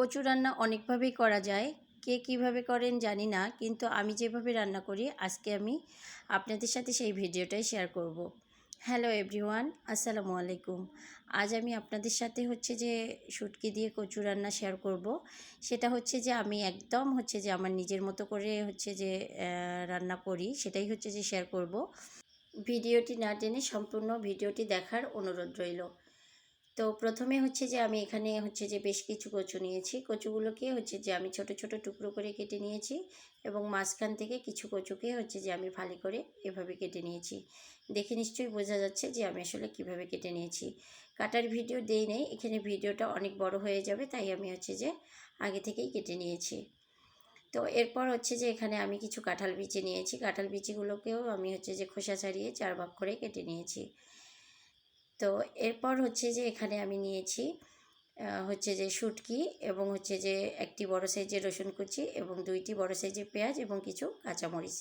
কচু রান্না অনেকভাবেই করা যায় কে কীভাবে করেন জানি না, কিন্তু আমি যেভাবে রান্না করি, আজকে আমি আপনাদের সাথে সেই ভিডিওটাই শেয়ার করব। হ্যালো এভরিওয়ান আসসালামু আলাইকুম আজ আমি আপনাদের সাথে হচ্ছে যে শুটকি দিয়ে কচু রান্না শেয়ার করব। সেটা হচ্ছে যে আমি একদম হচ্ছে যে আমার নিজের মতো করে হচ্ছে যে রান্না করি, সেটাই হচ্ছে যে শেয়ার করব। ভিডিওটি না টেনে সম্পূর্ণ ভিডিওটি দেখার অনুরোধ রইল তো প্রথমে হচ্ছে যে আমি এখানে হচ্ছে যে বেশ কিছু কচু নিয়েছি। কচুগুলোকে হচ্ছে যে আমি ছোট ছোট টুকরো করে কেটে নিয়েছি এবং মাঝখান থেকে কিছু কচুকে হচ্ছে যে আমি ফালি করে এভাবে কেটে নিয়েছি। দেখে নিশ্চয়ই বোঝা যাচ্ছে যে আমি আসলে কীভাবে কেটে নিয়েছি। কাটার ভিডিও দেই নেই, এখানে ভিডিওটা অনেক বড় হয়ে যাবে, তাই আমি হচ্ছে যে আগে থেকেই কেটে নিয়েছি। তো এরপর হচ্ছে যে এখানে আমি কিছু কাঁঠাল বিচি নিয়েছি। কাঁঠাল বিচিগুলোকেও আমি হচ্ছে যে খোসা ছাড়িয়ে চার ভাগ করে কেটে নিয়েছি। তো এরপর হচ্ছে যে এখানে আমি নিয়েছি হচ্ছে যে শুটকি এবং হচ্ছে যে একটি বড় সাইজের রসুন কুচি এবং দুইটি বড় সাইজের পেঁয়াজ এবং কিছু কাঁচামরিচ।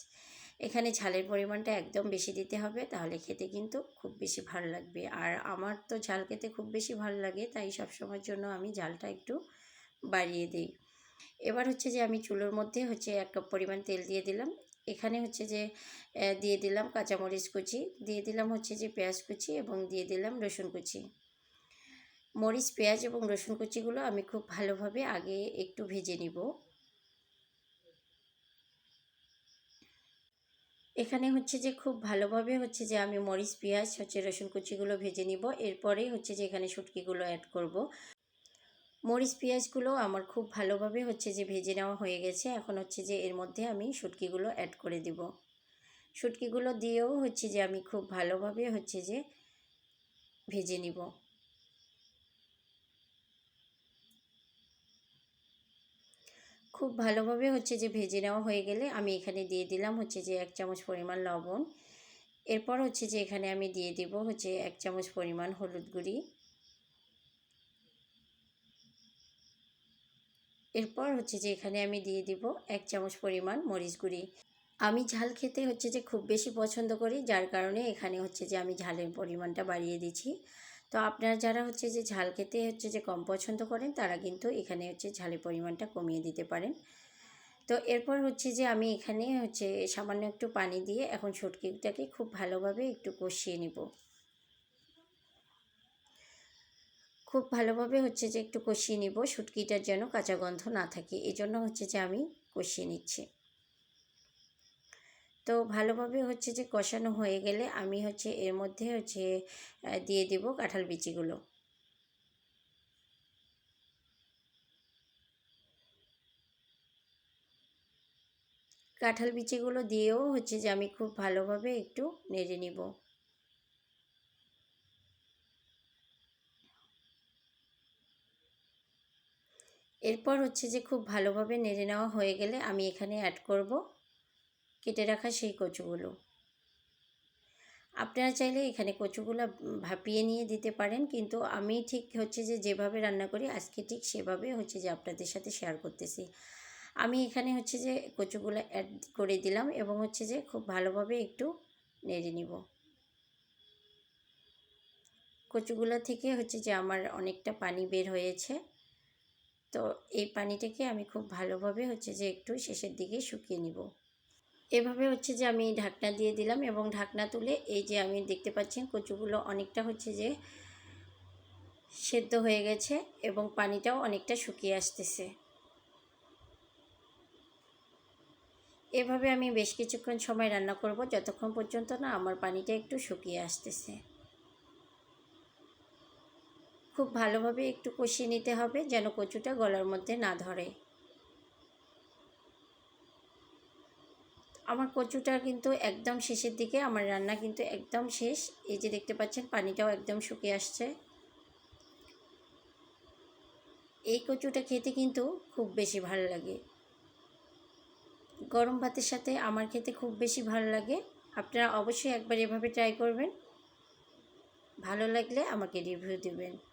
এখানে ঝালের পরিমাণটা একদম বেশি দিতে হবে, তাহলে খেতে কিন্তু খুব বেশি ভালো লাগবে। আর আমার তো ঝাল খেতে খুব বেশি ভালো লাগে, তাই সবসময়ের জন্য আমি ঝালটা একটু বাড়িয়ে দিই। এবার হচ্ছে যে আমি চুলোর মধ্যে হচ্ছে এক কাপ পরিমাণ তেল দিয়ে দিলাম। এখানে হচ্ছে যে দিয়ে দিলাম কাঁচামরিচ কুচি, দিয়ে দিলাম হচ্ছে যে পেঁয়াজ কুচি এবং দিয়ে দিলাম রসুন কুচি। মরিচ, পেঁয়াজ এবং রসুন কুচিগুলো আমি খুব ভালোভাবে আগে একটু ভেজে নিব। এখানে হচ্ছে যে খুব ভালোভাবে হচ্ছে যে আমি মরিচ, পেঁয়াজ, হচ্ছে রসুন কুচিগুলো ভেজে নিব। এরপরেই হচ্ছে যে এখানে শুটকিগুলো অ্যাড করব। মরিচ পেঁয়াজগুলো আমার খুব ভালোভাবে হচ্ছে যে ভেজে নেওয়া হয়ে গেছে। এখন হচ্ছে যে এর মধ্যে আমি শুটকিগুলো অ্যাড করে দিব। শুটকিগুলো দিয়েও হচ্ছে যে আমি খুব ভালোভাবে হচ্ছে যে ভেজে নিব। খুব ভালোভাবে হচ্ছে যে ভেজে নেওয়া হয়ে গেলে আমি এখানে দিয়ে দিলাম হচ্ছে যে এক চামচ পরিমাণ লবণ। এরপর হচ্ছে যে এখানে আমি দিয়ে দিব হচ্ছে এক চামচ পরিমাণ হলুদ গুঁড়ি। এরপর হচ্ছে যে এখানে আমি দিয়ে দিব এক চামচ পরিমাণ মরিচ গুঁড়ি। আমি ঝাল খেতে হচ্ছে যে খুব বেশি পছন্দ করি, যার কারণে এখানে হচ্ছে যে আমি ঝালের পরিমাণটা বাড়িয়ে দিচ্ছি তো আপনারা যারা হচ্ছে যে ঝাল খেতে হচ্ছে যে কম পছন্দ করেন, তারা কিন্তু এখানে হচ্ছে ঝালের পরিমাণটা কমিয়ে দিতে পারেন। তো এরপর হচ্ছে যে আমি এখানে হচ্ছে সামান্য একটু পানি দিয়ে এখন শুটকিটাকে খুব ভালোভাবে একটু কষিয়ে নিব। খুব ভালোভাবে হচ্ছে যে একটু কষিয়ে নিব। শুটকিটার যেন কাঁচা গন্ধ না থাকে। এই জন্য হচ্ছে যে আমি কষিয়ে নিচ্ছি। তো ভালোভাবে হচ্ছে যে কষানো হয়ে গেলে আমি হচ্ছে এর মধ্যে হচ্ছে দিয়ে দেব কাঁঠাল বিচিগুলো। কাঁঠাল বিচিগুলো দিয়েও হচ্ছে যে আমি খুব ভালোভাবে একটু নেড়ে নিব। এরপর হচ্ছে যে খুব ভালোভাবে নেড়ে নেওয়া হয়ে গেলে আমি এখানে অ্যাড করব কেটে রাখা সেই কচুগুলো। আপনারা চাইলে এখানে কচুগুলো ভাপিয়ে নিয়ে দিতে পারেন, কিন্তু আমি ঠিক হচ্ছে যে যেভাবে রান্না করি আজকে ঠিক সেভাবে হচ্ছে যে আপনাদের সাথে শেয়ার করতেছি। আমি এখানে হচ্ছে যে কচুগুলো অ্যাড করে দিলাম এবং হচ্ছে যে খুব ভালোভাবে একটু নেড়ে নিব। কচুগুলো থেকে হচ্ছে যে আমার অনেকটা পানি বের হয়েছে। তো এই পানিটাকে আমি খুব ভালোভাবে হচ্ছে যে একটু শেষের দিকে শুকিয়ে নিব। এভাবে হচ্ছে যে আমি ঢাকনা দিয়ে দিলাম এবং ঢাকনা তুলে এই যে আমি দেখতে পাচ্ছেন কচুগুলো অনেকটা হচ্ছে যে সেদ্ধ হয়ে গেছে এবং পানিটাও অনেকটা শুকিয়ে আসতেছে। এভাবে আমি বেশ কিছুক্ষণ সময় রান্না করব, যতক্ষণ পর্যন্ত না আমার পানিটা একটু শুকিয়ে আসতেছে। খুব ভালোভাবে একটু কষিয়ে নিতে হবে যেন কচুটা গলার মধ্যে না ধরে। আমার কচুটা কিন্তু একদম শেষের দিকে, আমার রান্না কিন্তু একদম শেষ। এই যে দেখতে পাচ্ছেন, পানিটাও একদম শুকিয়ে আসছে। এই কচুটা খেতে কিন্তু খুব বেশি ভালো লাগে। গরম ভাতের সাথে আমার খেতে খুব বেশি ভালো লাগে। আপনারা অবশ্যই একবার এভাবে ট্রাই করবেন। ভালো লাগলে আমাকে রিভিউ দেবেন।